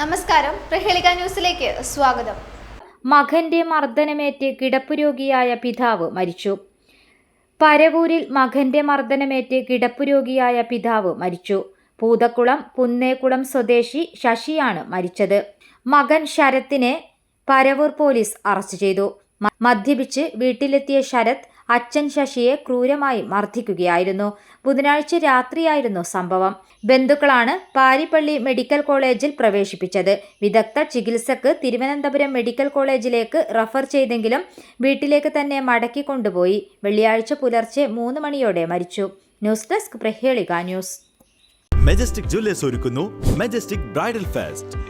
നമസ്കാരം. പ്രഹേളിക ന്യൂസിലേക്ക് സ്വാഗതം. മകന്റെ മർദ്ദനമേറ്റ് കിടപ്പുരോഗിയായ പിതാവ് മരിച്ചു. പരവൂരിൽ മകന്റെ മർദ്ദനമേറ്റ് കിടപ്പുരോഗിയായ പിതാവ് മരിച്ചു. പൂതക്കുളം പുന്നേക്കുളം സ്വദേശി ശശിയാണ് മരിച്ചത്. മകൻ ശരത്തിനെ പരവൂർ പോലീസ് അറസ്റ്റ് ചെയ്തു. മദ്യപിച്ച് വീട്ടിലെത്തിയ ശരത് അച്ഛൻ ശശിയെ ക്രൂരമായി മർദ്ദിക്കുകയായിരുന്നു. ബുധനാഴ്ച രാത്രിയായിരുന്നു സംഭവം. ബന്ധുക്കളാണ് പാരിപ്പള്ളി മെഡിക്കൽ കോളേജിൽ പ്രവേശിപ്പിച്ചത്. വിദഗ്ധ ചികിത്സക്ക് തിരുവനന്തപുരം മെഡിക്കൽ കോളേജിലേക്ക് റഫർ ചെയ്തെങ്കിലും വീട്ടിലേക്ക് തന്നെ മടക്കി കൊണ്ടുപോയി. വെള്ളിയാഴ്ച പുലർച്ചെ മൂന്ന് മണിയോടെ മരിച്ചു. News desk Prahelika news. Majestic Jewellers ഒരുക്കുന്നു. Majestic bridal fest